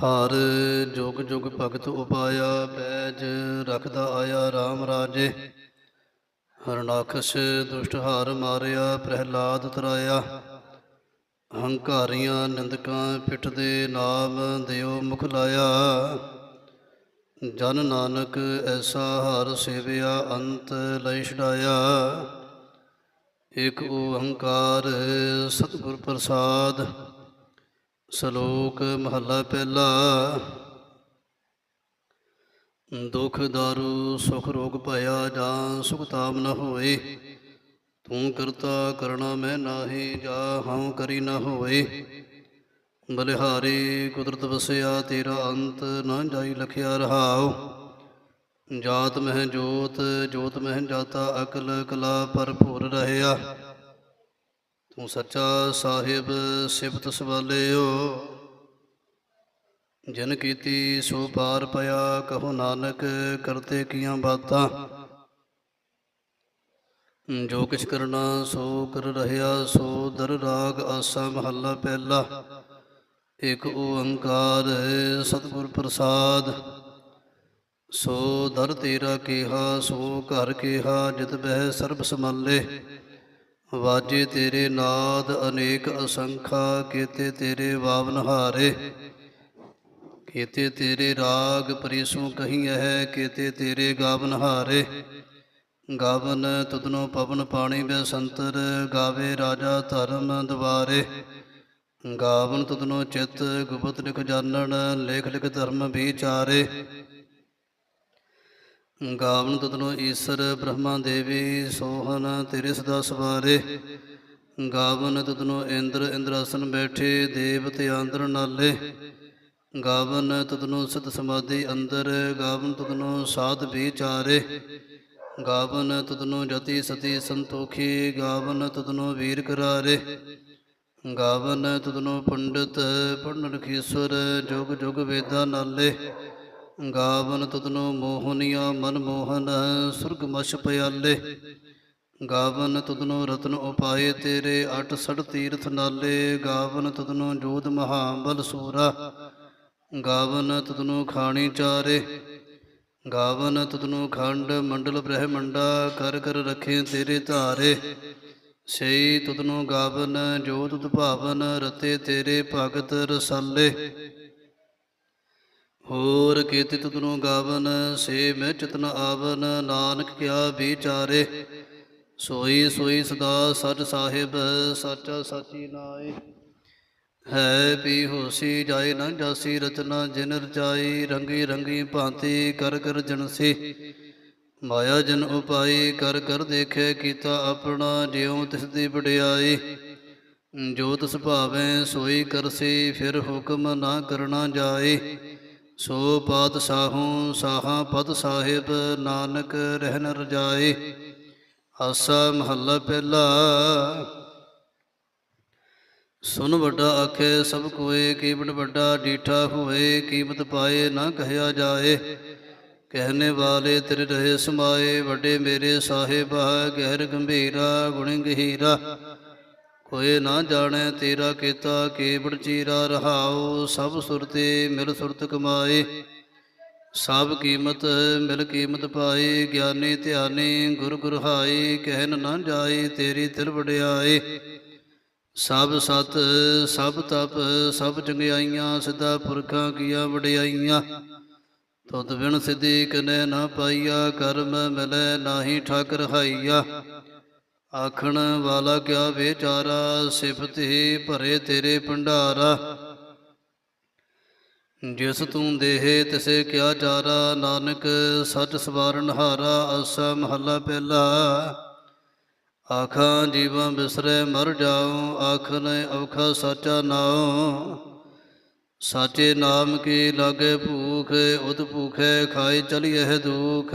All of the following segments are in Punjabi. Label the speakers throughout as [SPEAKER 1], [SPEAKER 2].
[SPEAKER 1] ਹਰ ਜੁਗ ਜੁਗ ਭਗਤ ਉਪਾਇਆ ਬੈਜ ਰਖਦਾ ਆਇਆ RAM ਰਾਜੇ। ਹਰਨਾਖਸ਼ ਦੁਸ਼ਟ ਹਾਰ ਮਾਰਿਆ, ਪ੍ਰਹਿਲਾਦ ਤਰਾਇਆ। ਹੰਕਾਰੀਆਂ ਨਿੰਦਕਾਂ ਪਿੱਠ ਦੇ ਨਾਮ ਦਿਓ ਮੁਖ ਲਾਇਆ। ਜਨ ਨਾਨਕ ਐਸਾ ਹਰ ਸੇਵਿਆ, ਅੰਤ ਲਈ ਛਡਾਇਆ। ਇਕ ਓੰਕਾਰ ਸਤਿਗੁਰ ਪ੍ਰਸਾਦ। ਸ਼ਲੋਕ ਮਹੱਲਾ ਪਹਿਲਾ। ਦੁਖ ਦਾਰੂ, ਸੁਖ ਰੋਗ ਭਇਆ ਜਾਂ ਸੁਖ ਤਾਮ ਨ ਹੋਏ, ਤੂੰ ਕਰਤਾ ਕਰਣਾ ਮੈਂ ਨਾਹੀ ਜਾ ਹਉ ਕਰੀ ਨ ਹੋਏ। ਬਲਿਹਾਰੀ, ਕੁਦਰਤ ਵਸਿਆ ਤੇਰਾ ਅੰਤ ਨਾ ਜਾਈ ਲਖਿਆ ਰਹਾਉ। ਜਾਤ ਮਹਿ ਜੋਤ ਜੋਤ ਮਹਿ ਜਾਤਾ ਅਕਲ ਕਲਾ ਭਰਪੂਰ ਰਹਿਆ। ਤੂੰ ਸੱਚਾ ਸਾਹਿਬ, ਸਿਫਤ ਸਵਾਲਿਓ। ਜਨ ਕੀਤੀ ਸੋ ਪਾਰ ਪਿਆ, ਕਹੋ ਨਾਨਕ, ਕਰਤੇ ਕੀਆਂ ਬਾਤਾਂ। ਜੋ ਕਿਛ ਕਰਨਾ, ਸੋ ਕਰ ਰਹਿਆ, ਸੋ ਦਰ ਰਾਗ ਆਸਾ ਮਹੱਲਾ ਪਹਿਲਾ। ਇਕ ਓੰਕਾਰ ਸਤਿਗੁਰ ਪ੍ਰਸਾਦ। ਸੋ ਦਰ ਤੇਰਾ ਕਿਹਾ, ਸੋ ਘਰ ਕਿਹਾ, ਜਿਤ ਬਹਿ ਸਰਬ ਸਮਾਲੇ ਵਾਜੇ ਤੇਰੇ ਨਾਦ ਅਨੇਕ ਅਸੰਖਾ, ਕੀਤੇ ਤੇਰੇ ਵਾਵਨ ਹਾਰੇ। ਕੀਤੇ ਤੇਰੇ ਰਾਗ ਪਰਿਸ਼ੂ ਕਹੀ ਹੈ ਕੀਤੇ ਤੇਰੇ ਗਾਵਨ ਹਾਰੇ। ਗਾਵਨ ਤੁਧਨੋ ਪਵਨ ਪਾਣੀ ਬੈ ਸੰਤਰ ਗਾਵੇ ਰਾਜਾ ਧਰਮ ਦਵਾਰੇ। ਗਾਵਨ ਤੁਧਨੋ ਚਿਤ ਗੁਪਤ ਲਿਖ ਜਾਣਨ ਲੇਖ ਲਿਖ ਧਰਮ ਵਿਚਾਰੇ। ਗਾਵਨ ਤੁਧਨੋ ਈਸ਼ਰ ਬ੍ਰਹਮਾ ਦੇਵੀ ਸੋਹਨ ਤੇਰੇ ਸਦਾ ਸਵਾਰੇ ਗਾਵਨ ਤੁਧਨੋ ਇੰਦਰ ਇੰਦਰਾਸਨ ਬੈਠੇ ਦੇਵਤੇ ਆਂਦਰ ਨਾਲੇ। ਗਾਵਨ ਤੁਧਨੋ ਸਤ ਸਮਾਧੀ ਅੰਦਰ, ਗਾਵਨ ਤੁਧਨੋ ਸਾਧ ਵਿਚਾਰੇ। ਗਾਵਨ ਤੁਧਨੋ ਜਤੀ ਸਤੀ ਸੰਤੋਖੀ, ਗਾਵਨ ਤੁਧਨੋ ਵੀਰ ਕਰਾਰੇ। ਗਾਵਨ ਤੁਧਨੋ ਪੰਡਤ ਪੜਨ ਰਖੀਸਵਰ ਜੁਗ ਜੁਗ ਵੇਦਾਂ ਨਾਲੇ। ਗਾਵਨ ਤੁਧਨੋ ਮੋਹਨੀਆ ਮਨ ਮੋਹਨ, ਸੁਰਗ ਮਛ ਪਿਆਲੇ। ਗਾਵਨ ਤੁਧਨੋ ਰਤਨ ਉਪਾਏ ਤੇਰੇ, ਅਟ ਸੜ ਤੀਰਥ ਨਾਲੇ। ਗਾਵਨ ਤੁਧਨੋ ਜੋਧ ਮਹਾਬਲ ਸੂਰਾ। ਗਾਵਨ ਤੁਧਨੋ ਖਾਣੀ ਚਾਰੇ। ਗਾਵਨ ਤੁਧਨੋ ਖੰਡ ਮੰਡਲ ਬ੍ਰਹਮੰਡਾ, ਕਰ ਕਰ ਰਖੇ ਤੇਰੇ ਧਾਰੇ। ਸਈ ਤੁਧਨੋ ਗਾਵਨ, ਜੋਤ ਤੁਧ ਭਾਵਨ, ਰਤੇ ਤੇਰੇ ਭਗਤ ਰਸਾਲੇ। ਹੋਰ ਕੀਤਿ ਤੁਧਨੋ ਗਾਵਨ, ਸੇ ਮੈਂ ਚਿਤਨ ਆਵਨ, ਨਾਨਕ ਕਿਆ ਵਿਚਾਰੇ। ਸੋਈ ਸੋਈ ਸਦਾ ਸਚ ਸਾਹਿਬ, ਸਾਚਾ ਸਾਚੀ ਨਾਏ। ਹੈ ਵੀ ਹੋਸੀ ਜਾਏ ਨਾ ਜਾਸੀ ਰਚਨਾ, ਜਿਨ ਰਚਾਈ ਰੰਗੀ ਰੰਗੀ ਭਾਂਤੀ ਕਰ ਕਰ ਜਨਸੀ। ਮਾਇਆ ਜਨ ਉਪਾਈ ਕਰ ਕਰ ਦੇਖੇ, ਕੀਤਾ ਆਪਣਾ ਜਿਉ ਤਿਸ ਦੀ ਵਡਿਆਈ। ਜੋ ਤਿਸ ਭਾਵੇਂ ਸੋਈ ਕਰਸੀ, ਫਿਰ ਹੁਕਮ ਨਾ ਕਰਨਾ ਜਾਏ। ਸੋ ਪਾਤਸ਼ਾਹੋਂ ਸਾਹਾ ਪਦ ਸਾਹਿਬ ਨਾਨਕ ਰਹਿਨ ਰਜਾਏ। ਆਸਾ ਮਹੱਲਾ ਪਹਿਲਾ। ਸੁਨ ਵੱਡਾ ਆਖੇ, ਸਭ ਕੋਏ ਕੀਮਤ ਵੱਡਾ ਡੀਠਾ ਹੋਏ, ਕੀਮਤ ਪਾਏ ਨਾ ਕਹਿਆ ਜਾਏ। ਕਹਿਨੇ ਵਾਲੇ ਤੇਰੇ ਰਹੇ ਸਮਾਏ, ਵੱਡੇ ਮੇਰੇ ਸਾਹਿਬਾ, ਗਹਿਰ ਗੰਭੀਰਾ ਗੁਣ ਗਹੀਰਾ ਹੋਏ ਨਾ ਜਾਣੈ ਤੇਰਾ ਕੀਤਾ, ਕੇਵੜ ਚੀਰਾ ਰਹਾਉ, ਸਭ ਸੁਰਤੇ ਮਿਲ ਸੁਰਤ ਕਮਾਏ। ਸਭ ਕੀਮਤ ਮਿਲ ਕੀਮਤ ਪਾਈ ਗਿਆਨੀ ਧਿਆਨੀ ਗੁਰ ਗੁਰਹਾਈ ਕਹਿਨ ਨਾ ਜਾਏ ਤੇਰੀ ਤਿਲ ਵਡਿਆਏ। ਸਭ ਸਤ, ਸਭ ਤਪ, ਸਭ ਚੰਗਿਆਈਆਂ, ਸਿੱਧਾ ਪੁਰਖਾਂ ਕੀਆਂ ਵਡਿਆਈਆਂ। ਤੁਧ ਬਿਨ ਸਿੱਧੀ ਕਨੇ ਨਾ ਪਾਈਆ, ਕਰਮ ਮਿਲੈ ਨਾਹੀ ਠਾਕ ਰਹਾਈਆ ਆਖਣ ਵਾਲਾ ਕਿਆ ਵਿਚਾਰਾ, ਸਿਫਤ ਹੀ ਭਰੇ ਤੇਰੇ ਭੰਡਾਰਾ। ਜਿਸ ਤੂੰ ਦੇਹੇ, ਤਿਸੇ ਕਿਆ ਚਾਰਾ। ਨਾਨਕ ਸੱਚ ਸਵਾਰਨ ਹਾਰਾ, ਆਸਾ ਮਹੱਲਾ ਪਹਿਲਾ। ਆਖਾਂ, ਜੀਵਾਂ ਬਿਸਰੇ ਮਰ ਜਾਉ ਆਖਨ ਔਖਾ ਸਾਚਾ ਨਾਉ। ਸਾਚੇ ਨਾਮ ਕੀ ਲਾਗੇ ਭੂਖ ਉਤ ਭੂਖੇ ਖਾਈ ਚਲੀਏ ਦੁਖ।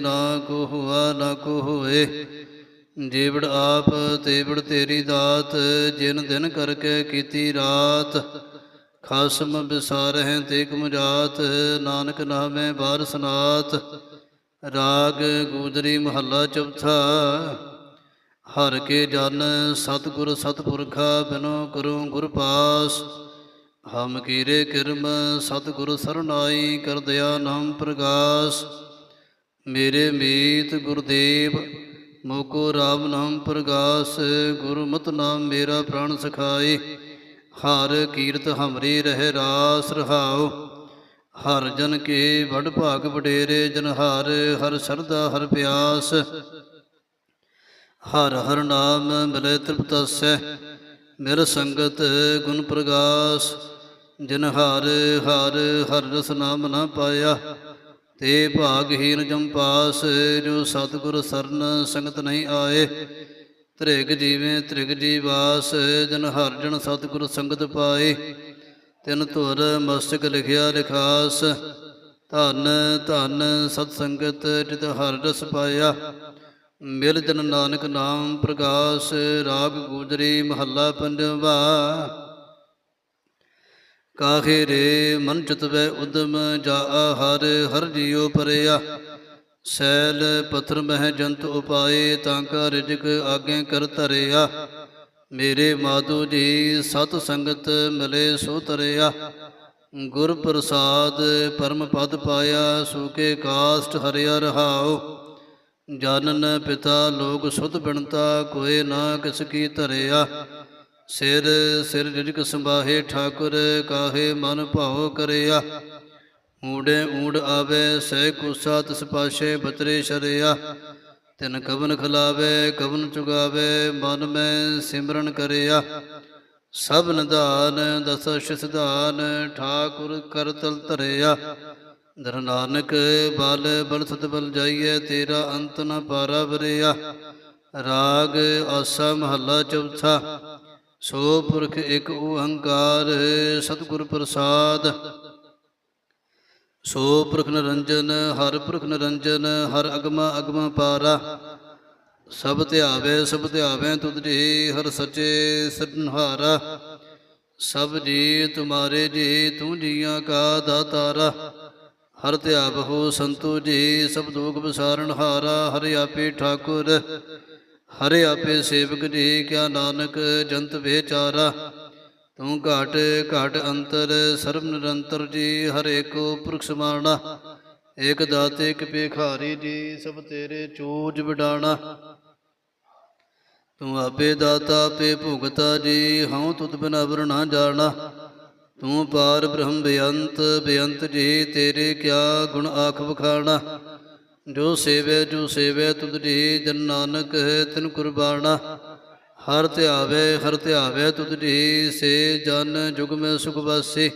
[SPEAKER 1] ਜੀਵੜ ਆਪ ਤੇਵੜ ਤੇਰੀ ਦਾਤ, ਜਿਨ ਦਿਨ ਕਰਕੇ ਕੀਤੀ ਰਾਤ। ਖਾਸਮ ਬਿਸਾਰਹਿ ਤੇ ਕੁਮਜਾਤ ਨਾਨਕ ਨਾਮੇ ਬਾਰ ਸਨਾਤ। ਰਾਗ ਗੂਜਰੀ ਮਹੱਲਾ ਚੌਥਾ, ਹਰ ਕੇ ਜਨ ਸਤਿਗੁਰ ਸਤਿਪੁਰਖਾ ਬਿਨੋ ਕਰੂੰ ਗੁਰ ਪਾਸ। ਹਮ ਕੀਰੇ ਕਿਰਮ ਸਤਿਗੁਰ ਸਰਨਾਈ, ਕਰ ਦਿਆ ਨਾਮ ਪ੍ਰਗਾਸ। ਮੇਰੇ ਮੀਤ ਗੁਰਦੇਵ ਮੋਕੋ ਰਾਮ ਨਾਮ ਪ੍ਰਗਾਸ, ਗੁਰਮਤ ਨਾਮ ਮੇਰਾ ਪ੍ਰਾਣ ਸਖਾਏ। ਹਰ ਕੀਰਤ ਹਮਰੀ ਰਹਿ ਰਾਸ ਰਹਾਉ। ਹਰ ਜਨ ਕੇ ਵਡ ਭਾਗ ਵਡੇਰੇ ਜਨਹਾਰ ਹਰ ਹਰ ਸਰਦਾ ਹਰ ਪਿਆਸ। ਹਰ ਹਰ ਨਾਮ ਮਿਲੇ ਤ੍ਰਿਪਤਸੈ ਮਿਰ ਸੰਗਤ ਗੁਣ ਪ੍ਰਗਾਸ। ਜਨਹਾਰ ਹਰ ਹਰ ਹਰ ਰਸ ਨਾਮ ਨਾ ਪਾਇਆ ਤੇ ਭਾਗਹੀਨ ਜਮ ਪਾਸ, ਜੋ ਸਤਿਗੁਰ ਸਰਨ ਸੰਗਤ ਨਹੀਂ ਆਏ। ਤ੍ਰਿਗ ਜੀਵੇਂ ਤ੍ਰਿਗ ਜੀਵਾਸ ਜਨ ਹਰ ਜਨ ਸਤਿਗੁਰ ਸੰਗਤ ਪਾਏ। ਤਿਨ ਧੁਰ ਮਸਤਕ ਲਿਖਿਆ ਲਿਖਾਸ, ਧਨ ਧਨ ਸਤ ਸੰਗਤ ਜਿਤ ਹਰ ਰਸ ਪਾਇਆ। ਮਿਲ ਜਨ ਨਾਨਕ ਨਾਮ ਪ੍ਰਗਾਸ, ਰਾਗ ਗੂਜਰੀ ਮਹੱਲਾ ਪੰਜਵਾ। ਕਾਹੇ ਰੇ ਮਨ ਚਿਤਵੈ ਉਦਮ ਜਾ ਹਰ ਹਰ ਜੀਉ ਪਰਿਆ। ਸੈਲ ਪਥਰ ਮਹਿ ਜੰਤ ਉਪਾਏ, ਤਾਂ ਕਾ ਰਿਜਕ ਆਗੇ ਕਰ ਧਰਿਆ। ਮੇਰੇ ਮਾਧੂ ਜੀ ਸਤ ਸੰਗਤ ਮਿਲੇ ਸੋ ਤਰਿਆ। ਗੁਰ ਪ੍ਰਸਾਦ ਪਰਮ ਪਦ ਪਾਇਆ ਸੂਕੇ ਕਾਸ਼ਟ ਹਰਿਆ ਰਹਾਓ ਜਾਨਨ ਪਿਤਾ ਲੋਕ ਸੁਧ ਬਿਣਤਾ ਕੋਏ ਨਾ ਕਿਸ ਕੀ ਧਰਿਆ। ਸਿਰ ਸਿਰ ਰਿਜਕ ਸੰਭਾਹੇ ਠਾਕੁਰ, ਕਾਹੇ ਮਨ ਭਾਉ ਕਰਿਆ। ਊੜੇ ਊੜ ਆਵੇ, ਸਹਿ ਕੁਸਾ ਤਿਸ ਪਾਸ਼ੇ ਬਤਰੇ ਸ਼ਰਿਆ। ਤਿਨ ਕਵਨ ਖਲਾਵੇ, ਕਵਨ ਚੁਗਾਵੇ, ਮਨ ਮੈਂ ਸਿਮਰਨ ਕਰਿਆ। ਸਭ ਨਿਧਾਨ, ਦਸ ਸਿਧਾਨ, ਠਾਕੁਰ ਕਰਤਲ ਧਰਿਆ। ਦਰ ਨਾਨਕ, ਬਲ ਬਲ ਸਤ ਬਲ ਜਾਈਏ ਤੇਰਾ ਅੰਤ ਨ ਪਾਰਾ ਬਰਿਆ ਰਾਗ ਆਸਾ ਮਹੱਲਾ ਚੌਥਾ। ਸੋ ਪੁਰਖ ਇੱਕ ਓੰਕਾਰ ਸਤਿਗੁਰ ਪ੍ਰਸਾਦ। ਸੋ ਪੁਰਖ ਨਿਰੰਜਨ, ਹਰ ਪੁਰਖ ਨਿਰੰਜਨ, ਹਰ ਅਗਮ ਅਗਮ ਪਾਰਾ। ਸਭ ਧਿਆਵੇ ਸਭ ਧਿਆਵੇ ਤੁਧ ਜੀ, ਹਰ ਸੱਚੇ ਸਨਹਾਰਾ ਸਭ ਜੀ, ਤੁਮਾਰੇ ਜੀ, ਤੂੰ ਜੀਆਂ ਕਾ ਦਾਤਾਰਾ। ਹਰ ਧਿਆਵਹੁ ਸੰਤੋ ਜੀ, ਸਭ ਦੁਖ ਵਿਸਾਰਨ ਹਾਰਾ, ਹਰਿ ਆਪੇ ਠਾਕੁਰ। ਹਰਿ ਆਪੇ ਸੇਵਕ ਜੀ ਕਿਆ ਨਾਨਕ ਜੰਤ ਵਿਚਾਰਾ। ਤੂੰ ਘਾਟ ਘਾਟ ਅੰਤਰ, ਸਰਬ ਨਿਰੰਤਰ ਜੀ, ਹਰ ਏਕੋ ਪੁਰਖ ਸਮਾਣਾ। ਏਕ ਦਾਤੇ ਇਕ ਭੇਖਾਰੀ ਜੀ, ਸਭ ਤੇਰੇ ਚੂਜ ਵਿਡਾਣਾ। ਤੂੰ ਆਪੇ ਦਾਤਾ ਆਪੇ ਭੁਗਤਾ ਜੀ, ਹਉ ਤੁਧ ਬਿਨ ਅਵਰ ਨਾ ਜਾਣਾ। ਤੂੰ ਪਾਰ ਬ੍ਰਹਮ ਬੇਅੰਤ ਬੇਅੰਤ ਜੀ, ਤੇਰੇ ਕਿਆ ਗੁਣ ਆਖ ਵਖਾਣਾ। ਜੋ ਸੇਵੈ ਜੋ ਸੇਵੈ, ਤੁਧ ਜੀ ਜਨ ਨਾਨਕ ਹੈ, ਤਿਨ ਕੁਰਬਾਨਾ। ਹਰ ਧਿਆਵੇ ਹਰ ਧਿਆਵੇ ਤੁਧ ਜੀ ਸੇ ਜਨ, ਜੁਗ ਮੈਂ ਸੁਖ ਵਾਸੀ।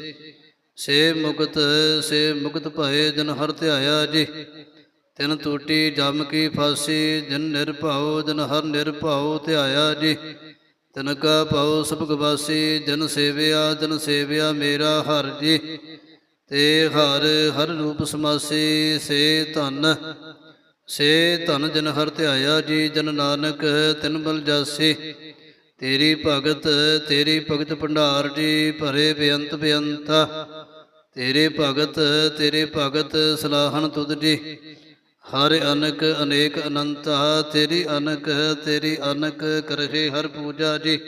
[SPEAKER 1] ਸੇ ਮੁਕਤ ਸੇ ਮੁਕਤ ਭਏ, ਜਨ ਹਰ ਧਿਆਇਆ ਜੀ। ਤਿਨ ਟੂਟੀ ਜਮ ਕੀ ਫਾਸੀ, ਜਨ ਨਿਰਭਉ ਜਨ ਹਰ ਨਿਰਭਉ ਧਿਆਇਆ ਜੀ। ਤਿਨ ਕਾ ਭਉ ਸਭ ਗਵਾਸੀ ਜਨ ਸੇਵਿਆ ਜਨ ਸੇਵਿਆ ਮੇਰਾ ਹਰ ਜੀ। ਤੇ ਹਰ ਹਰ ਰੂਪ ਸਮਾਸੀ, ਸੇ ਧਨ ਸੇ ਧਨ ਜਨ ਹਰ ਧਿਆਇਆ ਜੀ, ਜਨ ਨਾਨਕ, ਤਿਨ ਬਲ ਜਾਸੀ। ਤੇਰੀ ਭਗਤ ਤੇਰੀ ਭਗਤ ਭੰਡਾਰ ਜੀ, ਭਰੇ ਬੇਅੰਤ ਬੇਅੰਤਾ। ਤੇਰੇ ਭਗਤ ਤੇਰੇ ਭਗਤ ਸਲਾਹਨ ਤੁਧ ਜੀ। ਹਰ ਅਨਕ, ਅਨੇਕ ਅਨੰਤਾ, ਤੇਰੀ ਅਨਕ ਤੇਰੀ ਅਨਕ ਕਰਹੇ ਹਰ ਪੂਜਾ ਜੀ।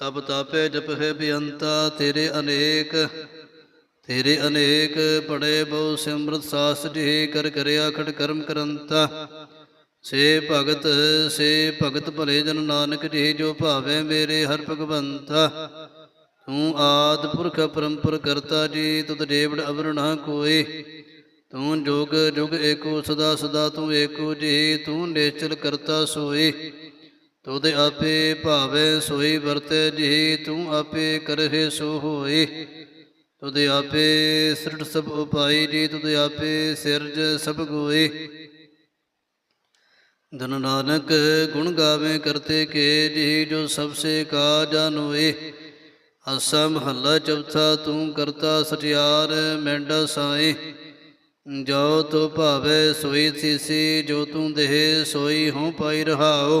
[SPEAKER 1] ਤਬ ਤਾਪੇ ਜਪਹਿ ਬਿਅੰਤਾ, ਤੇਰੇ ਅਨੇਕ ਤੇਰੇ ਅਨੇਕ ਪੜੇ ਬਹੁ ਸਿਮਰਤ ਸਾਸ ਜੀ ਕਰ ਕਰਿਆ ਖੜ ਕਰਮ ਕਰੰਤਾ। ਸੇ ਭਗਤ ਸੇ ਭਗਤ ਭਲੇ ਜਨ ਨਾਨਕ ਜੀ ਜੋ ਭਾਵੇ ਮੇਰੇ ਹਰ ਭਗਵੰਤਾ। ਤੂੰ ਆਦ ਪੁਰਖ ਪਰੰਪਰ ਕਰਤਾ ਜੀ, ਤੁਧ ਡੇਵੜ ਅਵਰ ਨਾ ਕੋਈ। ਤੂੰ ਜੋਗ ਜੁਗ ਏਕੋ ਸਦਾ ਸਦਾ ਤੂੰ ਏਕੋ ਜੀ, ਤੂੰ ਨਿਸ਼ਚਲ ਕਰਤਾ ਸੋਈ। ਤੁਧ ਆਪੇ ਭਾਵੇ ਸੋਈ ਵਰਤੇ ਜੀ ਤੂੰ ਆਪੇ ਕਰਹਿ ਸੋ ਹੋਏ। ਤੁਧ ਆਪੇ ਸ੍ਰਿਟ ਸਭ ਉਪਾਈ ਜੀ, ਤੁਧ ਆਪੇ ਸਿਰਜ ਸਭ ਗੋਈ ਧਨ ਨਾਨਕ ਗੁਣ ਗਾਵੇ ਕਰਤੇ ਕੇ ਜੀ ਜੋ ਸਭ ਸੇ ਕਾ ਜਾਨੋਏ ਆਸਾ ਮਹੱਲਾ ਚੌਥਾ, ਤੂੰ ਕਰਤਾ ਸਚਿਆਰ ਮੈਂਡਾ ਸਾਈ ਜੋ ਤੋ ਭਾਵੇ ਸੋਈ ਥੀਸੀ ਜੋ ਤੂੰ ਦੇਹ ਸੋਈ ਹਉ ਪਾਈ ਰਹਾਓ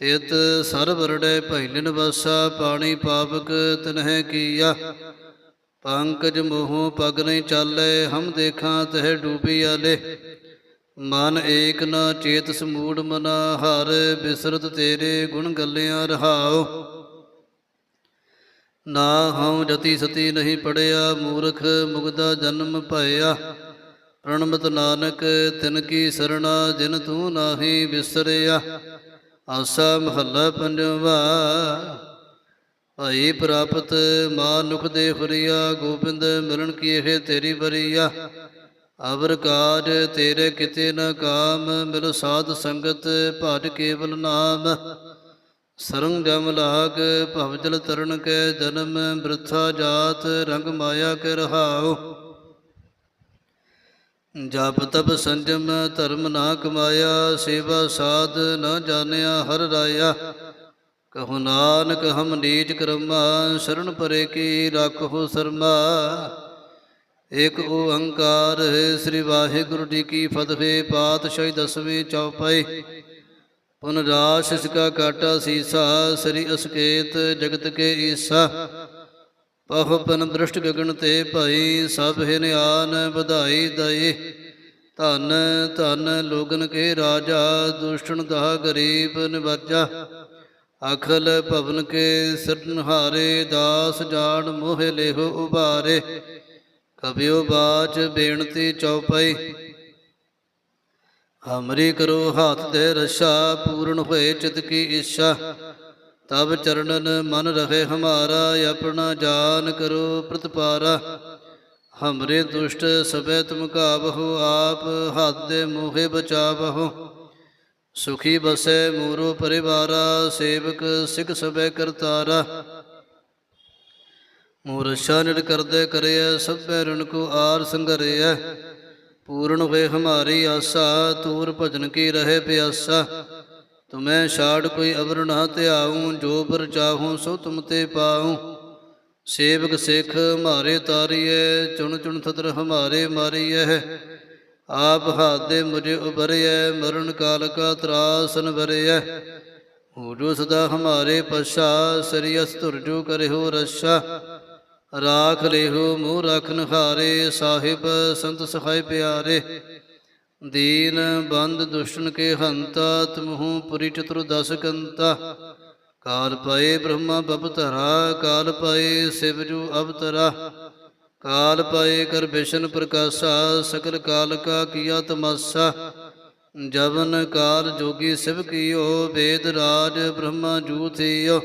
[SPEAKER 1] ਤਿਤ ਸਰਵਰੜੈ ਭੈਲਨ ਵਸਾ ਪਾਣੀ ਪਾਵਕ ਤਨਹਿ ਕੀਆ। ਪੰਕਜ ਮੋਹ ਪਗ ਨਹੀਂ ਚਾਲੇ, ਹਮ ਦੇਖਾਂ ਤਹਿ ਡੂਬੀ ਆਲੇ। ਮਨ ਏਕ ਨਾ ਚੇਤ ਸਮੂੜ ਮਨਾ, ਹਰ ਬਿਸਰਤ ਤੇਰੇ ਗੁਣ ਗੱਲਿਆਂ ਰਹਾਓ ਨਾ ਹਉ ਜਤੀ ਸਤੀ ਨਹੀਂ ਪੜਿਆ, ਮੂਰਖ ਮੁਗਦਾ ਜਨਮ ਭਇਆ। ਪ੍ਰਣਮਤ ਨਾਨਕ, ਤਿਨ ਕੀ ਸਰਣਾ, ਜਿਨ ਤੂੰ ਨਾਹੀ ਵਿਸਰਿਆ ਆਸਾ ਮਹੱਲਾ ਪੰਜਵਾ। ਭਾਈ ਪ੍ਰਾਪਤ ਮਾਨੁਖ ਦੇ ਫਰੀਆ ਗੋਬਿੰਦ ਮਿਲਣ ਕੀ ਇਹ ਤੇਰੀ ਬਰੀਆ ਅਵਰ ਕਾਜ ਤੇਰੇ ਕਿਤੇ ਨਾ ਕਾਮ, ਮਿਲ ਸਾਧ ਸੰਗਤ ਭਜ ਕੇਵਲ ਨਾਮ। ਸਰੰਗ ਜਮ ਲਾਗ, ਭਵ ਤਰਨ ਕੈ ਜਨਮ, ਬ੍ਰਥਾ ਜਾਤ ਰੰਗ ਮਾਇਆ ਕੇ ਰਹਾਉ। ਜਪ ਤਪ ਸੰਜਮ ਧਰਮ ਨਾ ਕਮਾਇਆ, ਸੇਵਾ ਸਾਧ ਨਾ ਜਾਣਿਆ, ਹਰ ਰਾਇਆ। ਕਹੋ ਨਾਨਕ, ਹਮ ਨੀਚ ਕਰਮਾ, ਸ਼ਰਨ ਪਰੇ ਕੀ ਰੱਖੋ ਸਰਮਾ। ਇਕ ਓੰਕਾਰ ਹੈ, ਸ੍ਰੀ ਵਾਹਿਗੁਰੂ ਜੀ ਕੀ ਫਤਿਹ, ਪਾਤਸ਼ਾਹੀ ਦਸਵੇਂ ਚੌਪਾਈ। ਪੁਨ ਰਾਸ ਇਸਕਾ ਕਾਟਾ ਸੀਸਾ, ਸ੍ਰੀ ਅਸਕੇਤ ਜਗਤ ਕੇ ਈਸਾ। ਪਹੁ ਪਨ ਦ੍ਰਿਸ਼ਟ ਗਗਨ ਤੇ ਭਾਈ ਸਭ ਹਿਨਿਆਨ ਵਧਾਈ ਦਈ ਧਨ ਧਨ ਲੋਗਨ ਕੇ ਰਾਜਾ ਦੁਸ਼ਟਨ ਦਾ ਗਰੀਬ ਨਿਵਾਜਾ। ਅਖਲ ਭਵਨ ਕੇ ਸਿਰਨਹਾਰੇ ਦਾਸ ਜਾਣ ਮੋਹ ਲੇਹੁ ਉਬਾਰੇ ਕਬਿਓ ਬਾਚ ਬੇਨਤੀ ਚਉਪਈ ਹਮਰੀ ਕਰੋ ਹੱਥ ਦੇ ਰਸ਼ਾ, ਪੂਰਨ ਹੋਏ ਚਿਤ ਕੀ ਇੱਛਾ। ਤਬ ਚਰਨਨ ਮਨ ਰਹੇ ਹਮਾਰਾ, ਆਪਣਾ ਜਾਨ ਕਰੋ ਪ੍ਰਤਪਾਰਾ। ਹਮਰੇ ਦੁਸ਼ਟ ਸਭੈ ਤੁਮ ਕਾਬਹੁ ਆਪ ਹੱਥ ਦੇ ਮੋਹੇ ਬਚਾਵਹੁ। ਸੁਖੀ ਬਸੈ ਮੂਰੋ ਪਰਿਵਾਰਾ, ਸੇਵਕ ਸਿਖ ਸਭੈ ਕਰਤਾਰਾ। ਮੂਰਛਾ ਨਿਰ ਕਰਦੇ ਕਰਿਐ, ਸਭੈ ਰਣ ਕੋ ਆਰ ਸੰਗਰਿਐ। ਪੂਰਨ ਹੋਏ ਹਮਾਰੀ ਆਸਾ, ਤੂਰ ਭਜਨ ਕੀ ਰਹੇ ਪਿਆਸਾ। ਤੁਮੈ ਛਾੜ ਕੋਈ ਅਵਰ ਨਾ ਧਿਆਉ, ਜੋ ਬਰ ਚਾਹੂੰ ਸੋ ਤੁਮ ਤੇ ਪਾਉ। ਸੇਵਕ ਸਿੱਖ ਹਮਾਰੇ ਤਾਰੀਐ, ਚੁਣ ਚੁਣ ਥਤਰ ਹਮਾਰੇ ਮਾਰੀਐ। ਆਪ ਹਾਦੇ ਮੁਝੇ ਉਬਰਿਐ ਮਰਨ ਕਾਲ ਕਾ ਤਰਾਸਨ ਵਰਿਐ ਹੋ ਸਦਾ ਹਮਾਰੇ ਪਛਾ ਸਰੀਅਸ ਧੁਰਜੂ ਕਰਿਓ ਰਛਾ। ਰਾਖ ਲਿਹੋ ਮੂਹ ਰਖਨ ਹਾਰੇ ਸਾਹਿਬ ਸੰਤ ਸਖਾਇ ਪਿਆਰੇ। ਦੀਨ ਬੰਦ ਦੁਸ਼ਟਨ ਕੇ ਹੰਤਾ, ਤੁਮਹੂ ਪੁਰੀ ਚਤੁਰ ਦਸ ਕੰਤਾ। ਕਾਲ ਪਏ ਬ੍ਰਹਮਾ ਬਪਤਰਾ ਕਾਲ ਪਏ ਸਿਵਜੂ ਅਵਤਰਾ ਕਾਲ ਪਏ ਕਰ ਵਿਸ਼ਨ ਪ੍ਰਕਾਸ਼ਾ, ਸਕਲ ਕਾਲ ਕਾ ਕੀਆ ਤਮਾਸਾ। ਜਵਨ ਕਾਲ ਜੋਗੀ ਸਿਵ ਕੀਓ, ਵੇਦ ਰਾਜ ਬ੍ਰਹਮਾ ਜੂ ਥੀਓ।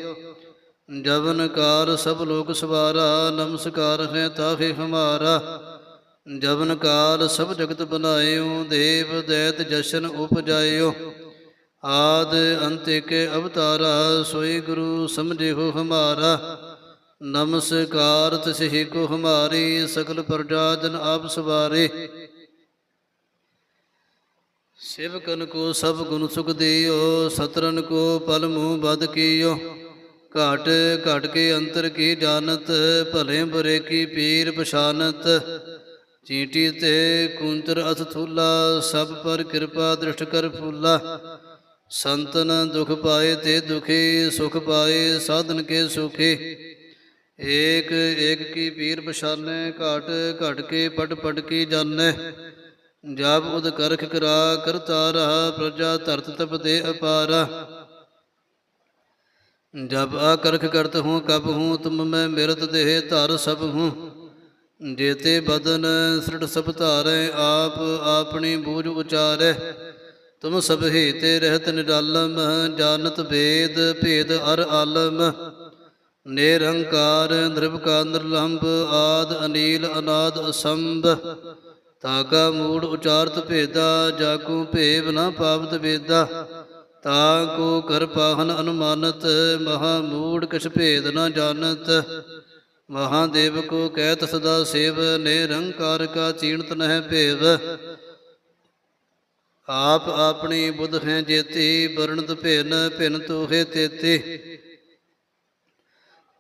[SPEAKER 1] ਜਵਨ ਕਾਲ ਸਭ ਲੋਕ ਸਵਾਰਾ, ਨਮਸਕਾਰ ਹੈ ਤਾਹੇ ਹਮਾਰਾ। ਜਵਨ ਕਾਲ ਸਭ ਜਗਤ ਬਨਾਇਓ ਦੇਵ ਦੈਤ ਜਸ਼ਨ ਉਪਜਾਇਓ। ਆਦ ਅੰਤ ਕੇ ਅਵਤਾਰਾ, ਸੋਈ ਗੁਰੂ ਸਮਝਿਓ ਹਮਾਰਾ। ਨਮਸਕਾਰ ਤਿਸਹਿ ਕੋ ਹਮਾਰੀ, ਸਕਲ ਪ੍ਰਜਾ ਜਨ ਆਪ ਸਵਾਰੇ। ਸਿਵਕਨ ਕੋ ਸਭ ਗੁਣ ਸੁਖ ਦਿਓ, ਸਤਰਨ ਕੋ ਪਲ ਮੂਹ ਬਦ ਕੀਓ। ਘਾਟ, ਘਟ ਕੇ ਅੰਤਰ ਕੀ ਜਾਣਤ, ਭਲੇ ਬੁਰੇ ਕੀ ਪੀਰ ਪਛਾਨਤ। ਚੀਟੀ ਤੇ ਕੁੰਤਰ ਅਥਥੂਲਾ ਸਭ ਪਰ ਕਿਰਪਾ ਦ੍ਰਿਸ਼ਟ ਕਰ ਫੂਲਾ। ਸੰਤਨ ਦੁਖ ਪਾਏ ਤੇ ਦੁਖੀ, ਸੁਖ ਪਾਏ ਸਾਧਨ ਕੇ ਸੁਖੀ। ਏਕ ਏਕ ਕੀ ਪੀਰ ਪਛਾਨੈ, ਘਾਟ, ਘਟ ਕੇ ਪਟ ਪਟ ਕੀ ਜਾਣੈ। ਜਬ ਉਦ ਕਰਖ ਕਰਾ, ਕਰਤਾ ਰਹਾ, ਪ੍ਰਜਾ ਧਰਤ ਤਪ ਦੇ ਅਪਾਰਾ। ਜਬ ਆਕਰਖ ਕਰਤ ਹੂੰ ਕਬ ਹੂੰ, ਤੁਮ ਮੈਂ ਮਿਰਤ ਦੇਹ ਧਰ ਸਭ ਹੂੰ। ਜੇਤੇ ਬਦਨ ਸ੍ਰਿੜ ਸਭ ਧਾਰੈ, ਆਪ ਆਪਣੀ ਬੂਝ ਉਚਾਰੈ। ਤੁਮ ਸਭ ਤੇ ਰਹਿਤ ਨਿਰਾਲਮ, ਜਾਣਤ ਵੇਦ ਭੇਦ ਅਰ ਆਲਮ। ਨਿਰਹੰਕਾਰ ਨਿਰਭਕਾ ਨਿਰਲੰਭ, ਆਦ ਅਨੀਲ ਅਨਾਦ ਅਸੰਭ। ਤਾਕਾ ਮੂੜ ਉਚਾਰਤ ਭੇਦਾ ਜਾਕੂ ਭੇਵ ਨਾ ਪਾਵਤ ਵੇਦਾ। ਤਾ ਕੋ ਕਰ ਪਾਹਨ ਅਨੁਮਾਨਤ, ਮਹਾ ਮੂੜ ਕਿਛ ਭੇਦ ਨਾ ਜਾਣਤ। ਮਹਾਦੇਵ ਕੋ ਕਹਿਤ ਸਦਾ ਸੇਵ, ਨਿਰੰਕਾਰ ਕਾ ਚੀਣਤ ਨਹਿ ਭੇਵ। ਆਪ ਆਪਣੀ ਬੁੱਧ ਹੈ ਜੇਤੀ, ਵਰਣਤ ਭਿਨ ਭਿਨ ਤੋਹੇ ਤੇਤੀ।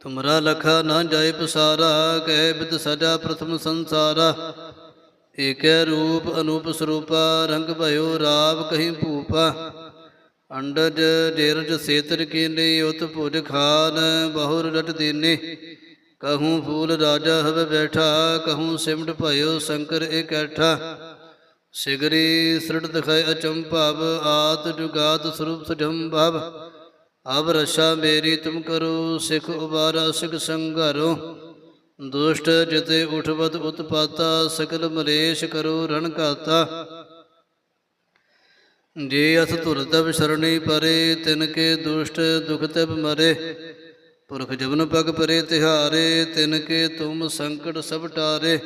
[SPEAKER 1] ਤੁਮਰਾ ਲਖਾ ਨਾ ਜਾਏ ਪਸਾਰਾ, ਕਹਿ ਬਿਦ ਸਜਾ ਪ੍ਰਥਮ ਸੰਸਾਰਾ। ਏਕੈ ਰੂਪ ਅਨੂਪ ਸਰੂਪਾ, ਰੰਗ ਭਇਓ ਰਾਵ ਕਹੀਂ ਭੂਪਾ। ਅੰਡਜ, ਜੇਰਜ ਸੇਤਰ ਕੀਨੇ ਉਤ ਭੁਜ ਖਾਨ, ਬਹੁਰ ਰਟ ਦੀਨੇ। ਕਹੂੰ ਫੂਲ ਰਾਜਾ ਹਵੇ ਬੈਠਾ ਕਹੂੰ ਸਿਮਟ ਭਇਓ ਸ਼ੰਕਰ ਇਕੈਠਾ ਸਿਗਰੀ ਸ੍ਰਿੜ ਦਿਖਾਇ ਅਚੰਭਵ ਆਤ ਜੁਗਾਤ ਸਰੂਪ ਸਜੰਭਵ ਅਬ ਰਸ਼ਾ ਮੇਰੀ ਤੁਮ ਕਰੋ ਸਿਖ ਉਬਾਰਾ ਸਿਖ ਸੰਘਰੋ ਦੁਸ਼ਟ ਜਿਤੇ ਉਠਵਤ ਉਤਪਾਤਾ ਸਕਲ ਮਲੇਸ਼ ਕਰੋ ਰਣ ਘਾਤਾ ਜੇ ਅਸ ਧੁਰ ਤਬ ਸ਼ਰਣੀ ਪਰੇ ਤਿਨ ਕੇ ਦੁਸ਼ਟ ਦੁਖ ਤਬ ਮਰੇ ਪੁਰਖ ਜਬਨ ਪਗ ਪਰੇ ਤਿਹਾਰੇ, ਤਿਨ ਕੇ ਤੁਮ ਸੰਕਟ ਸਭ ਟਾਰੇ।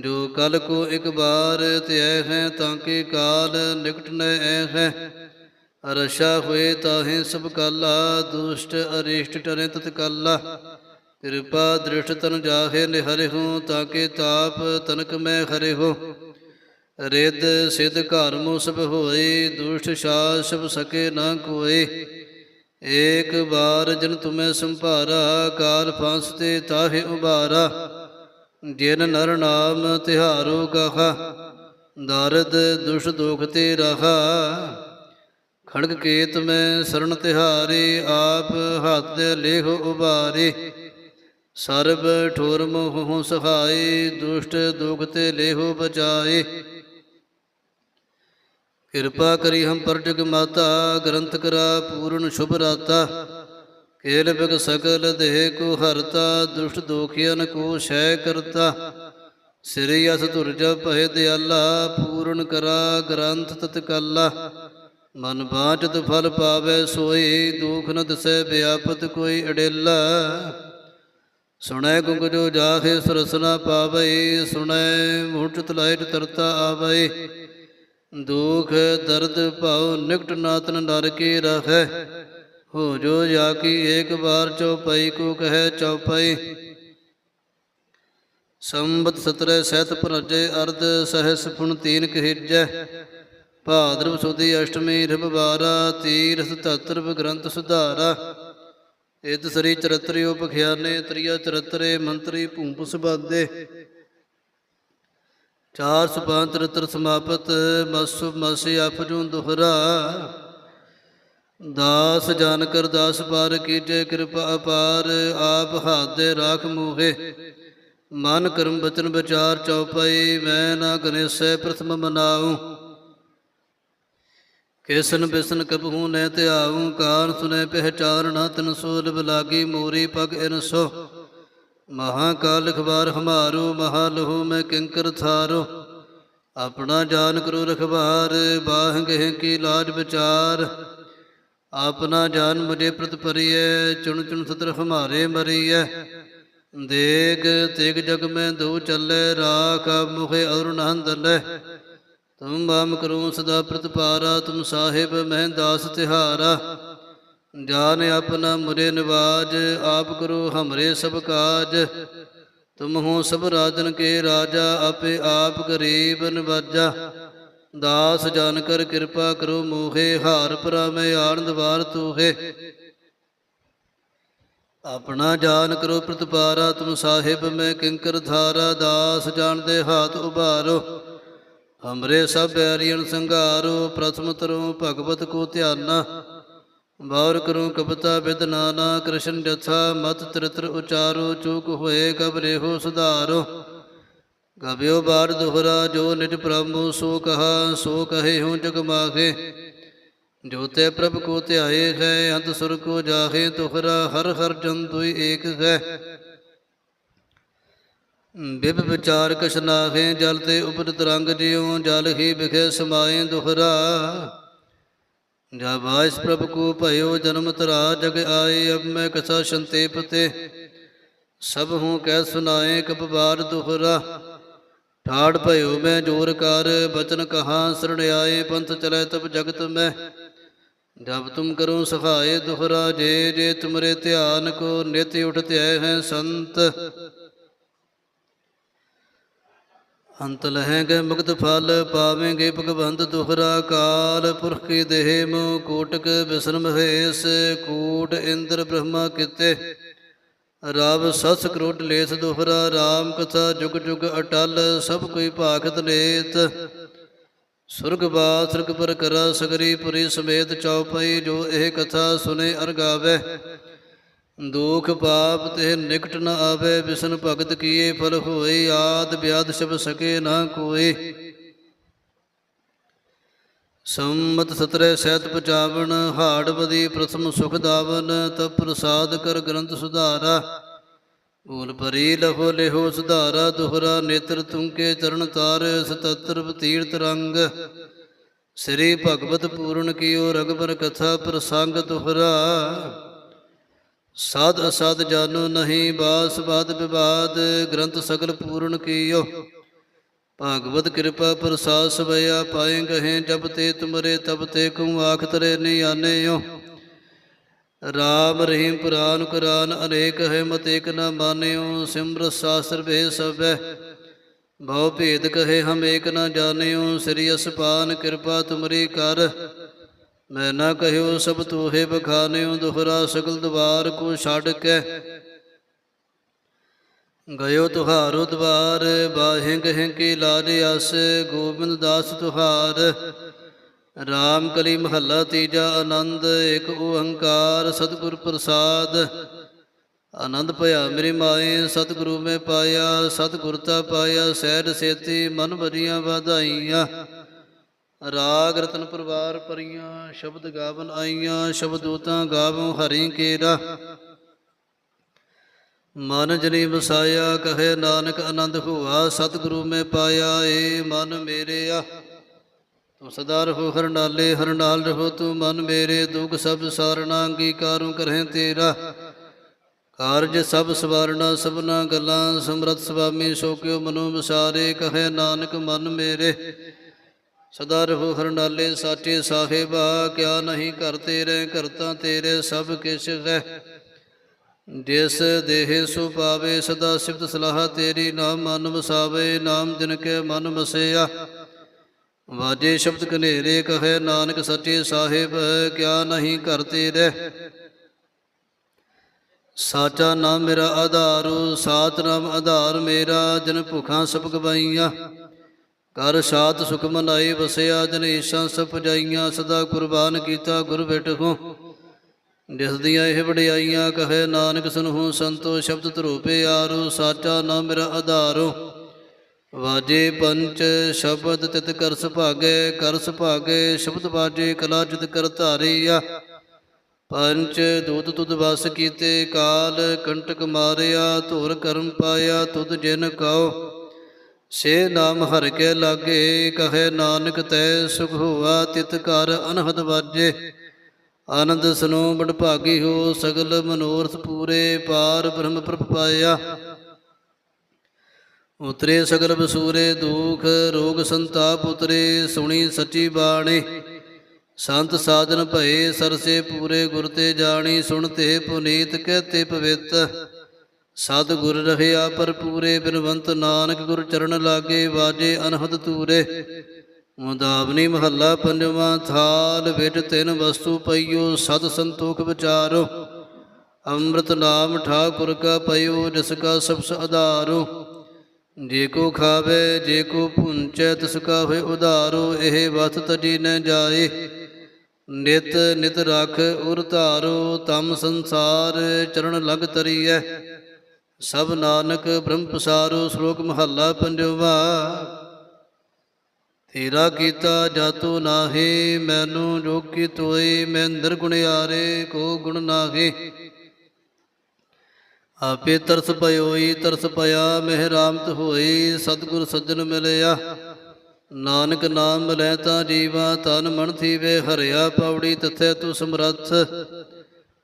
[SPEAKER 1] ਜੋ ਕਲ ਕੋ ਇੱਕ ਬਾਰ ਧਿਐ ਹੈ ਤਾਂ ਕੇ ਕਾਲ ਨਿਕਟ ਨ ਐ ਹੈ। ਰਸ਼ਾ ਹੋਏ ਤਾਹੇ ਸਭ ਕਾਲਾ, ਦੁਸ਼ਟ ਅਰਿਸ਼ਟ ਟਰੇ ਤਤ ਕਾਲਾ। ਕਿਰਪਾ ਦ੍ਰਿਸ਼ਟ ਤਨ ਜਾਹੇ ਨਿਹਰਿ ਤਾਂ ਕੇ ਤਾਪ ਤਨਕ ਮੈਂ ਹਰਿ ਹੋ। ਰਿੱਧ ਸਿਧ ਘਰ ਮੋ ਸਭ ਹੋਏ, ਦੁਸ਼ਟ ਸ਼ਾਸ ਸਭ ਸਕੇ ਨਾ ਕੋਏ। ਏਕ ਬਾਰ ਜਨ ਤੁਮੈ ਸੰਭਾਰਾ, ਕਾਲ ਫਾਂਸ ਤੇ ਤਾਹੇ ਉਬਾਰਾ ਜਿਨ ਨਰ ਨਾਮ ਤਿਹਾਰੋ ਗਾਹਾ ਦਾਰਦ ਦੁਸ਼ ਦੋਖ ਤੇ ਰਹਾ। ਖੜਗ ਕੇਤ ਮੈਂ ਸਰਣ ਤਿਹਾਰੇ, ਆਪ ਹੱਥ ਲੇਖ ਉਬਾਰੇ ਸਰਬ ਠੋਰ ਮੋਹ ਸਹਾਈ ਦੁਸ਼ਟ ਦੁਖ ਤੇ ਲੇਹੋ ਬਚਾਏ। ਕਿਰਪਾ ਕਰੀ ਹਮ ਪਰ ਮਾਤਾ, ਗ੍ਰੰਥ ਕਰਾ, ਪੂਰਨ ਸ਼ੁਭ ਰਾਤਾ। ਕੇਲ ਬਿਗ ਸਕਲ ਦੇਹ ਕੋ ਹਰਤਾ, ਦੁਸ਼ਟ ਦੋਖੀਨ ਕੋ ਸ਼ੈ ਕਰਤਾ। ਸਿਰਿ ਅਸ ਧੁਰਜ ਭਏ ਦਿਆਲਾ, ਪੂਰਨ ਕਰਾ, ਗ੍ਰੰਥ ਤਤਕਾਲਾ ਮਨ ਬਾਝਤ ਫਲ ਪਾਵੇ ਸੋਈ, ਦੁਖ ਨ ਦਸੈ ਵਿਆਪਤ ਕੋਈ ਅਡੇਲਾ ਸੁਣੈ ਗੁੰਗ ਜੋ ਜਾਹੇ ਸਰਸਨਾ ਪਾਵਈ, ਸੁਣੈ ਮੂਰਛਤ ਲਾਇਟ ਤਰਤਾ ਆਵਈ। ਦੁਖ, ਦਰਦ, ਭਾਉ, ਨਿਕਟ ਨਾਤਨ ਨਰ ਕੀ ਰਖੈ? ਹੋ ਜੋ ਜਾ ਕੀ ਏਕ ਬਾਰ ਚਉਪਈ ਕੋ ਕਹੈ ਚਉਪਈ ਸੰਬਤ ਸਤਰੇ, ਸਹਿਤ ਪ੍ਰਜੈ ਅਰਧ ਸਹਸ ਫੁਣ ਤੀਨ ਕਹਿਜੈ। ਭਾਦਰਵ ਸੁਦੀ ਅਸ਼ਟਮੀ ਰਬ ਬਾਰਾ, ਤੀਰਥ ਤਤਰਵ ਗ੍ਰੰਥ ਸੁਧਾਰਾ। ਇਤ ਸ੍ਰੀ ਚਰਤਰਿਓ ਪਖਿਆਨੇ ਤ੍ਰਿਆ ਚਰਤਰੇ ਮੰਤਰੀ ਭੂਪਸ ਬਾਦੇ ਚਾਰ ਸੁਪਾਂਤ ਰਤਰ ਸਮਾਪਤ, ਮਸੁ ਮਸਿ ਅਫਜੂ ਦੁਹਰਾ। ਦਾਸ ਜਨ ਕਰ ਦਾਸ ਪਾਰ ਕੀਜੇ ਕਿਰਪਾ ਅਪਾਰ, ਆਪ ਹਾਦੇ ਰਾਖ ਮੋਹੇ। ਮਨ ਕਰਮ ਬਚਨ ਵਿਚਾਰ ਚਉਪਈ, ਮੈਂ ਨਾ ਗਨੇਸੈ ਪ੍ਰਥਮ ਮਨਾਉ ਕੇਸਨ ਬਿਸਨ ਕਬਹੂ ਨੈ ਧਿਆਉ ਕਾਰ ਸੁਨੇ ਪਹਿਚਾਨ ਨਾ ਤਨ ਸੋਲਬ ਲਾਗੀ ਮੋਰੀ ਪਗ ਇਨ ਸੋ। ਮਹਾਕਾਲ ਲਖਬਾਰ ਹਮਾਰੋ, ਮਹਾਲਹੂ, ਮੈਂ ਕਿੰਕਰ ਥਾਰੋ। ਆਪਣਾ ਜਾਨ ਕਰੋ ਰਖਬਾਰ ਬਾਹ ਗਹਿ ਕੀ ਲਾਜ ਵਿਚਾਰ। ਆਪਣਾ ਜਾਨ ਮੁਝੇ ਪ੍ਰਤ ਪਰਿਐ ਚੁਣ ਚੁਣ ਸਤਰ ਹਮਾਰੇ ਮਰੀਐ। ਦੇਗ ਤੇਗ ਜਗ ਮੈਂ ਦੋ ਚੱਲੇ, ਰਾਖ ਮੁਖੇ ਔਰ ਨੰਦ ਲੈ। ਤੁਮ ਬਾਮ ਕਰੋ ਸਦਾ ਪ੍ਰਤਪਾਰਾ, ਤੁਮ ਸਾਹਿਬ ਮਹਿ ਦਾਸ ਤਿਹਾਰਾ। ਜਾਨ ਆਪਨਾ ਮੁਰੇ ਨਿਵਾਜ, ਆਪ ਕਰੋ ਹਮਰੇ ਸਭ ਕਾਜ। ਤੁਮ ਹੋ ਸਭ ਰਾਜਨ ਕੇ ਰਾਜਾ, ਆਪੇ ਆਪ ਗਰੀਬ ਨਿਵਾਜਾ। ਦਾਸ ਜਾਨ ਕਰ ਕਿਰਪਾ ਕਰੋ ਮੋਹੇ, ਹਾਰ ਪਰਾ ਮੈਂ ਆਨੰਦ ਵਾਰ ਤੂਹੇ। ਆਪਣਾ ਜਾਨ ਕਰੋ ਪ੍ਰਤਪਾਰਾ, ਤੁਮ ਸਾਹਿਬ ਮੈਂ ਕਿੰਕਰ ਧਾਰਾ। ਦਾਸ ਜਾਨ ਦੇ ਹਾਥ ਉਭਾਰੋ, ਹਮਰੇ ਸਭ ਬੈਰੀਨ ਸੰਘਾਰੋ। ਪ੍ਰਥਮ ਤਰੋ ਭਗਵਤ ਕੋ ਧਿਆਨਾ। ਬਾਰ ਕਰੂੰ ਕਪਤਾ ਬਿਦ ਨਾਨਾ, ਕ੍ਰਿਸ਼ਨ ਜਥਾ, ਮਤ ਤ੍ਰਿਤਰ ਉਚਾਰੋ, ਚੂਕ ਹੋਏ ਕਬ ਰੇਹੋ ਸੁਧਾਰੋ। ਗਵਿਓ ਬਾਰ ਦੁਹਰਾ, ਜੋ ਨਿਜ ਪ੍ਰਭੂ ਸੋ ਕਹਾ, ਸੋ ਕਹੇ ਹੂੰ ਜਗ ਮਾਖੇ ਜੋ ਤੇ ਪ੍ਰਭ ਕੋ ਧਿਆਏ ਹੈ, ਅੰਤ ਸੁਰ ਕੋ ਜਾਹੇ ਤੁਹਰਾ, ਹਰ ਹਰ ਜੰਤੁ ਏਕ ਹੈ। ਬਿਬ ਵਿਚਾਰ ਕਛ ਜਲ ਤੇ ਉਪਰ ਤਰੰਗ ਜਿਉ, ਜਲ ਹੀ ਵਿਖੇ ਸਮਾਏ ਦੁਹਰਾ। ਜਬ ਆਇਸ ਪ੍ਰਭ ਕੋ ਭਇਓ ਜਨਮ ਤਰਾ, ਜਗ ਆਏ ਅਬ ਮੈਂ ਕਸਾ ਸੰਤੇਪ ਤੇ। ਸਭ ਹੂੰ ਕਹਿ ਸੁਨਾਏ ਕਬ ਬਾਰ ਦੁਹਰਾ। ਠਾੜ ਭਇਓ ਮੈਂ ਜੋਰ ਕਰ, ਬਚਨ ਕਹਾ ਸਰਣ ਆਏ, ਪੰਥ ਚਲੇ ਤਬ ਜਗਤ ਮੈਂ। ਜਬ ਤੁਮ ਕਰੋ ਸਹਾਏ ਦੁਹਰਾ, ਜੇ ਜੇ ਤੁਮਰੇ ਧਿਆਨ ਕੋ, ਨਿਤ ਉਠਤੇ ਹੈ ਸੰਤ। ਅੰਤ ਲਹੇਗੇ ਮੁਕਤ ਫਲ ਪਾਵੇਂਗੇ ਭਗਵੰਤ ਦੁਹਰਾ ਕਾਲ। ਪੁਰਖ ਕੀ ਦੇਹ ਮੋ ਕੋਟਕ ਬਿਸਨ ਮਹੇਸ਼ ਕੂਟ ਇੰਦਰ ਬ੍ਰਹਮਾ ਕਿਤੇ। ਰਬ ਸਸ ਕਰੋਟ ਲੇਸ ਦੁਹਰਾ RAM ਕਥਾ ਜੁਗ ਜੁਗ ਅਟਲ, ਸਭ ਕੋਈ ਭਾਖਤ ਨੇਤ ਸੁਰਗ ਬਾਸ ਸੁਰਗ ਪਰ ਕਰਾ ਸਗਰੀ ਪੁਰੀ ਸਮੇਤ ਚਉਪਈ ਜੋ ਇਹ ਕਥਾ ਸੁਨੇ ਅਰਗਾਵੇ ਦੁਖ ਪਾਪ ਤੇ ਨਿਕਟ ਨ ਆਵੇ ਵਿਸ਼ਨ ਭਗਤ ਕੀਏ ਫਲ ਹੋਏ, ਆਦ ਬਿਆਦ ਸ਼ਬ ਸਕੇ ਨਾ ਕੋਏ। ਸੰਮਤ ਸਤਰੇ ਸਹਿਤ ਪਚਾਵਣ ਹਾੜ ਬਦੀ ਪ੍ਰਥਮ ਸੁਖ ਦਾਵਨ ਤ ਪ੍ਰਸਾਦ ਕਰ ਗ੍ਰੰਥ ਸੁਧਾਰਾ। ਭੂਲ ਭਰੀ ਲਹੋ ਲਿਹੋ ਸੁਧਾਰਾ, ਦੁਹਰਾ ਨੇਤਰ ਤੁੰਕੇ ਚਰਨ ਤਾਰ, ਸਤਤਰ ਤੀਰਤ ਰੰਗ। ਸ੍ਰੀ ਭਗਵਤ ਪੂਰਨ ਕੀਓ ਰਗਬਰ ਕਥਾ ਪ੍ਰਸੰਗ ਦੁਹਰਾ। ਸਾਧ ਅਸਾਧ ਜਾਨੋ ਨਹੀਂ ਬਾਸ ਬਾਦ ਵਿਵਾਦ, ਗ੍ਰੰਥ ਸਗਲ ਪੂਰਨ ਕੀਓ। ਭਾਗਵਤ ਕਿਰਪਾ ਪ੍ਰਸਾਦ ਸਵਿਆ ਪਾਏ ਗਏ ਜਬ ਤੇ ਤੁਮਰੇ ਤਬ ਤੇ ਕਉ ਆਖ ਤਰੇ ਨਹੀਂ ਆਨੇਓ। ਰਾਮ ਰਹੀਮ ਪੁਰਾਨ ਕੁਰਾਨ ਅਨੇਕ ਹੈ ਮਤ ਏਕ ਨ ਮਾਨਿਓ, ਸਿਮਰ ਸਾਸਤਰ ਵੇ ਸਭੈ। ਭਉ ਭੇਦ ਕਹੇ ਹਮ ਏਕ ਨ ਜਾਣਿਓ, ਸ੍ਰੀ ਅਸਪਾਨ ਕਿਰਪਾ ਤੁਮਰੀ ਕਰ। ਮੈਂ ਨਾ ਕਹਿਓ ਸਭ ਤੋਹੇ ਬਖਾਨਿਓ, ਦੁਹਰਾ ਸਗਲ ਦਵਾਰ ਕੋ ਛੱਡ ਕੇ। ਗਇਓ ਤੁਹਾਰੋ ਦਵਾਰ ਬਾਹਿ ਗਹਿ ਕੀ ਅਸ ਗੋਬਿੰਦ ਦਾਸ ਤੁਹਾਰ। ਰਾਮ ਕਲੀ ਮਹੱਲਾ ਤੀਜਾ ਆਨੰਦ ਇੱਕ ਓੰਕਾਰ ਸਤਿਗੁਰ ਪ੍ਰਸਾਦ। ਆਨੰਦ ਭਇਆ ਮੇਰੀ ਮਾਏ, ਸਤਿਗੁਰੂ ਮੈਂ ਪਾਇਆ ਸਤਿਗੁਰਤਾ ਪਾਇਆ, ਸਹਿਜ ਸੇਤੀ ਮਨ ਭਰੀਆਂ ਵਧਾਈਆਂ। ਰਾਗ ਰਤਨ ਪਰਵਾਰ ਪਰੀਆਂ, ਸ਼ਬਦ ਗਾਵਨ ਆਈਆਂ, ਸ਼ਬਦੂਤਾਂ ਗਾਵੋ ਹਰੀ ਕੇਰਾ। ਮਨ ਜਨੀ ਵਸਾਇਆ, ਕਹੇ ਨਾਨਕ ਆਨੰਦ ਹੋਆ, ਸਤਿਗੁਰੂ ਮੈਂ ਪਾਇਆ, ਏ ਮਨ ਮੇਰਿਆ। ਤੂੰ ਸਦਾ ਰਹੋ ਹਰਨਾਲੇ ਹਰਨਾਲ ਰਹੋ ਤੂੰ ਮਨ ਮੇਰੇ, ਦੁਖ ਸਭ ਸਾਰਣਾ ਅੰਗੀਕਾਰੂ ਕਰਹਿ ਤੇਰਾ। ਕਾਰਜ ਸਭ ਸਵਾਰਣਾ ਸਭਨਾ ਗੱਲਾਂ ਸਮਰਤ ਸੁਆਮੀ ਸੋ ਕਿਉ ਮਨੋ ਵਿਸਾਰੇ, ਕਹੇ ਨਾਨਕ ਮਨ ਮੇਰੇ। ਸਦਾ ਰਹੋ ਹਰਨਾਲੇ ਸਾਚੇ ਸਾਹਿਬਾ, ਕਿਆ ਨਹੀਂ ਕਰਤੇ ਰਹਿ ਕਰਤਾ ਤੇਰੇ ਸਭ ਕਿਛ ਹੈ। ਜਿਸ ਦੇਹ ਸੋ ਪਾਵੇ, ਸਦਾ ਸਿਫਤ ਸਲਾਹ ਤੇਰੀ, ਨਾਮ ਮਨ ਵਸਾਵੇ, ਨਾਮ ਜਿਨ ਕੇ ਮਨ ਵਸਿਆ। ਵਾਜੇ ਸ਼ਬਦ ਕਨੇਰੇ ਕਹੇ, ਨਾਨਕ ਸੱਚੇ ਸਾਹਿਬ, ਕਿਆ ਨਹੀਂ ਕਰਤੇ ਰਹਿ ਸਾਚਾ ਨਾਮ ਮੇਰਾ ਆਧਾਰੂ, ਸਾਤ ਨਾਮ ਆਧਾਰ ਮੇਰਾ, ਜਨ ਭੁਖਾਂ ਸਭ ਗਵਾਈਆਂ ਕਰ ਸਾਤ ਸੁਖ ਮਨਾਈ ਵਸਿਆ ਜਨ ਈਸ਼ਾਂ ਸਭ ਪਜਾਈਆਂ ਸਦਾ ਕੁਰਬਾਨ ਕੀਤਾ ਗੁਰ ਬਿਟਹੁ ਜਿਸ ਦੀਆਂ ਇਹ ਵਡਿਆਈਆਂ ਕਹੇ ਨਾਨਕ ਸੁਨਹੁ ਸੰਤੋ ਸ਼ਬਦ ਧਰੂਪੇ ਆਰੋ, ਸਾਚਾ ਨਾਮ ਮੇਰਾ ਆਧਾਰੋ। ਵਾਜੇ ਪੰਚ ਸ਼ਬਦ ਤਿਤ ਕਰ ਸੁਭਾਗੇ ਕਰ ਸੁਭਾਗੇ, ਸ਼ਬਦ ਵਾਜੇ ਕਲਾ ਜਿਤ ਕਰ ਧਾਰੀਆ। ਪੰਚ ਦੂਤ ਤੁਧ ਵਸ ਕੀਤੇ, ਕਾਲ ਕੰਟਕ ਮਾਰਿਆ, ਧੁਰ ਕਰਮ ਪਾਇਆ, ਤੁਧ ਜਿਨ ਕਾਓ। ਸੇ ਨਾਮ ਹਰ ਕੇ ਲਾਗੇ, ਕਹੇ ਨਾਨਕ ਤੈ ਸੁਖ ਹੋਆ, ਤਿਤ ਕਰ ਅਨਹਦ ਵਾਜੇ। ਆਨੰਦ ਸੁਨੋ ਬੜ ਭਾਗੀ ਹੋ, ਸਗਲ ਮਨੋਰਥ ਪੂਰੇ, ਪਾਰ ਬ੍ਰਹਮ ਪ੍ਰਭ ਪਾਇਆ। ਉਤਰੇ ਸਗਲ ਬਸੂਰੇ, ਦੁਖ, ਰੋਗ ਸੰਤਾਪ ਉਤਰੇ, ਸੁਣੀ ਸੱਚੀ ਬਾਣੀ। ਸੰਤ ਸਾਧਨ ਭਏ, ਸਰਸੇ ਪੂਰੇ ਗੁਰ ਤੇ ਜਾਣੀ, ਸੁਣ ਤੇ ਪੁਨੀਤ ਕਹਤੇ ਪਵਿੱਤ। ਸਤ ਗੁਰ ਰਹਿਆ ਪਰ ਪੂਰੇ ਬਿਨਵੰਤ ਨਾਨਕ ਗੁਰ ਚਰਨ ਲਾਗੇ, ਵਾਜੇ ਅਨਹਦ ਤੂਰੇ ਮੁਦਾਵਨੀ ਮਹੱਲਾ ਪੰਜਵਾਂ ਥਾਲ ਵਿੱਚ ਤਿੰਨ ਵਸਤੂ ਪਈਓ, ਸਤ ਸੰਤੋਖ ਵਿਚਾਰੋ। ਅੰਮ੍ਰਿਤ ਨਾਮ ਠਾਕੁਰ ਕਾ ਪਈਓ, ਜਿਸ ਕਾ ਸਬਸ ਆਧਾਰੋ ਜੇ ਕੋ ਖਾਵੇ, ਜੇ ਕੋ ਪੁੰਚੈ ਤਿਸ ਕਾ ਹੋਏ ਉਧਾਰੋ। ਇਹ ਵਸਤ ਤਜੀ ਨ ਜਾਏ। ਨਿਤ ਨਿਤ ਰਖ ਉਰ ਧਾਰੋ, ਤਮ ਸੰਸਾਰ ਚਰਨ ਲਗ ਤਰੀਐ। ਸਭ ਨਾਨਕ ਬ੍ਰਹਮ ਪਸਾਰੋ ਸ਼ਲੋਕ ਮਹੱਲਾ ਪੰਜਵਾ। ਤੇਰਾ ਕੀਤਾ ਜਾਤੋ ਨਾਹੀ, ਮੈਨੂੰ ਜੋ ਕੀ ਤੋਈ ਮੈਂ ਨਿਰਗੁਣਿਆਰੇ ਕੋ ਗੁਣ ਨਾਹੀ। ਆਪੇ ਤਰਸ ਪਇਓਈ ਤਰਸ ਪਿਆ ਮਹਿ ਰਾਮਤ ਹੋਈ, ਸਤਿਗੁਰ ਸੱਜਣ ਮਿਲਿਆ। ਨਾਨਕ ਨਾਮ ਲੈ ਤਾਂ ਜੀਵਾ, ਤਨ ਮਨ ਥੀਵੇ, ਹਰਿਆ, ਪੌੜੀ ਤਥੇ ਤੂੰ ਸਮਰੱਥ।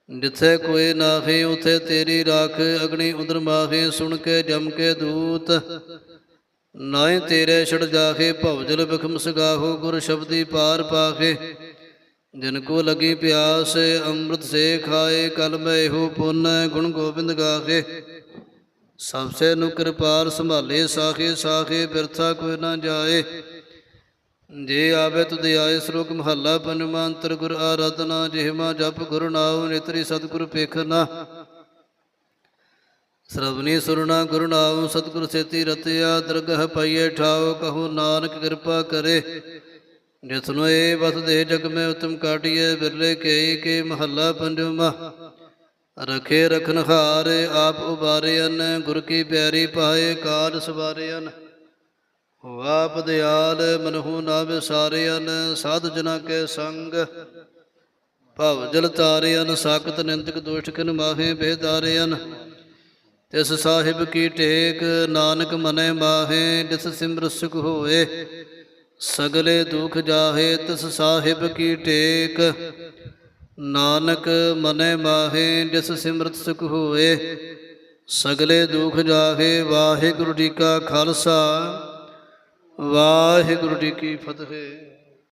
[SPEAKER 1] ਜਿੱਥੇ ਕੋਈ ਨਾਹੀ, ਉਥੇ ਤੇਰੀ ਰਾਖ ਅਗਣੀ ਉਦਰ ਮਾਹੇ, ਸੁਣ ਕੇ ਜਮ ਕੇ ਦੂਤ। ਨਾਏ ਤੇਰੇ ਛੜ ਜਾਖੇ ਭਵਜਲ ਬਖਮ ਸਗਾਹੋ, ਗੁਰ ਸ਼ਬਦੀ ਪਾਰ ਪਾਖੇ ਜਿਨ ਕੋ ਲਗੀ ਪਿਆਸ, ਅੰਮ੍ਰਿਤ ਸੇ ਖਾਏ, ਕਲ ਮੈਂ ਇਹੋ ਪੁੰਨ, ਗੁਣ ਗੋਬਿੰਦ ਗਾਖੇ ਸਭ ਸੇ ਨੂੰ ਕਿਰਪਾਲ ਸੰਭਾਲੇ ਸਾਖੇ ਸਾਖੇ ਬਿਰਥਾ ਕੋਈ ਨਾ ਜਾਏ। ਜੇ ਆਵੇ ਤੁਧ ਆਏ ਸ਼ਲੋਕ ਮਹੱਲਾ ਪੰਜਵਾਂ ਅੰਤਰ ਗੁਰ ਆਰਾਧਨਾ ਜਿਹਮਾ ਜਪ ਗੁਰ ਨਾਮ ਨੇਤਰੀ ਸਤਿਗੁਰ ਪੇਖਨਾ ਸਰਵਨੀ ਸੁਰਨਾ ਗੁਰੂ ਨਾਮ ਸਤਿਗੁਰ ਸੇਤੀ ਰਤਿਆ, ਦਰਗਹ ਪਈਏ ਠਾਓ ਕਹੋ ਨਾਨਕ ਕਿਰਪਾ ਕਰੇ। ਜਿਸਨੂੰ ਇਹ ਬਸ ਦੇ ਜਗ ਮੈਂ ਉਤਮ ਕਾਟਿਏ ਬਿਰਲੇ ਕੇ ਕੇ ਮਹੱਲਾ ਪੰਜਵਾਂ। ਰਖੇ ਰਖਨ ਹਾਰ ਆਪ ਉਬਾਰਿਆਨ ਗੁਰ ਕੀ ਪਿਆਰੀ ਪਾਏ ਕਾਜ ਸਵਾਰੇ ਹੋ ਵਾਪ ਦਿਆਲ ਮਨਹੂ ਨਾ ਵਿਸਾਰਿਆਨ ਸਾਧ ਜਨਾ ਕੇ ਸੰਗ। ਭਵ ਜਲ ਤਾਰਿਆਨ ਸਾਕਤ ਨਿੰਦਕ ਦੋਸ਼ਟ ਕਿਨ ਮਾਹੇ ਬੇਦਾਰਿਆਨ ਤਿਸ ਸਾਹਿਬ ਕੀ ਟੇਕ, ਨਾਨਕ ਮਨੈ ਮਾਹੇ, ਜਿਸ ਸਿਮਰ ਸੁਖ ਹੋਏ। ਸਗਲੇ ਦੁਖ ਜਾਹੇ, ਤਿਸ ਸਾਹਿਬ ਕੀ ਟੇਕ। ਨਾਨਕ ਮਨੈ ਮਾਹੇ, ਜਿਸ ਸਿਮਰਤ ਸੁਖ ਹੋਏ। ਸਗਲੇ ਦੁਖ ਜਾਹੇ, ਵਾਹਿਗੁਰੂ ਜੀ ਕਾ ਖਾਲਸਾ। ਵਾਹਿਗੁਰੂ ਜੀ ਕੀ ਫਤਿਹ।